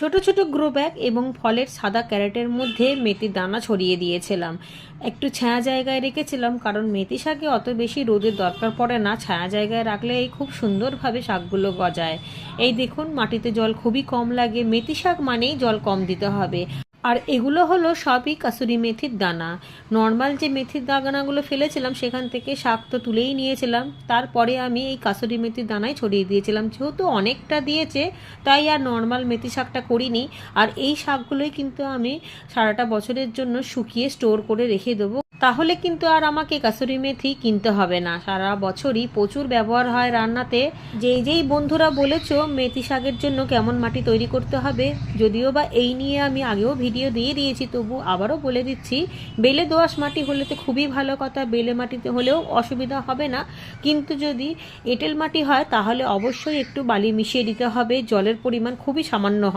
ছোট ছোট grow bag এবং ফলের সাদা ক্যারেটের মধ্যে মেথি দানা ছড়িয়ে দিয়েছিলাম। একটু ছায়া জায়গায় রেখেছিলাম কারণ মেথি শাকে অত বেশি রোদের দরকার পড়ে না। ছায়া জায়গায় রাখলে এই খুব সুন্দরভাবে শাকগুলো গজায়। এই দেখুন, মাটিতে জল খুবই কম লাগে। মেথি শাক মানেই জল কম দিতে হবে। আর এগুলো হলো সবই কাসুরি মেথির দানা। নর্মাল যে মেথির দানাগুলো ফেলেছিলাম, সেখান থেকে শাক তো তুলেই নিয়েছিলাম। তারপরে আমি এই কাসুরি মেথির দানাই ছড়িয়ে দিয়েছিলাম। যেহেতু অনেকটা দিয়েছে, তাই আর নর্মাল মেথি শাকটা করিনি। আর এই শাকগুলোই কিন্তু আমি সারাটা বছরের জন্য শুকিয়ে স্টোর করে রেখে দেবো। তাহলে কিন্তু আর আমাকে কাসুরি মেথি কিনতে হবে না। সারা বছরই প্রচুর ব্যবহার হয় রান্নাতে। যেই যেই বন্ধুরা বলেছ, মেথি শাকের জন্য কেমন মাটি তৈরি করতে হবে, যদিও বা এই নিয়ে আমি আগেও ভিডিও দিয়ে দিয়েছি, তবু আবারও বলে দিচ্ছি, বেলে দোআঁশ মাটি হলে তো খুবই ভালো কথা, বেলে মাটিতে হলেও অসুবিধা হবে না। কিন্তু যদি এঁটেল মাটি হয়, তাহলে অবশ্যই একটু বালি মিশিয়ে দিতে হবে, জলের পরিমাণ খুবই সামান্য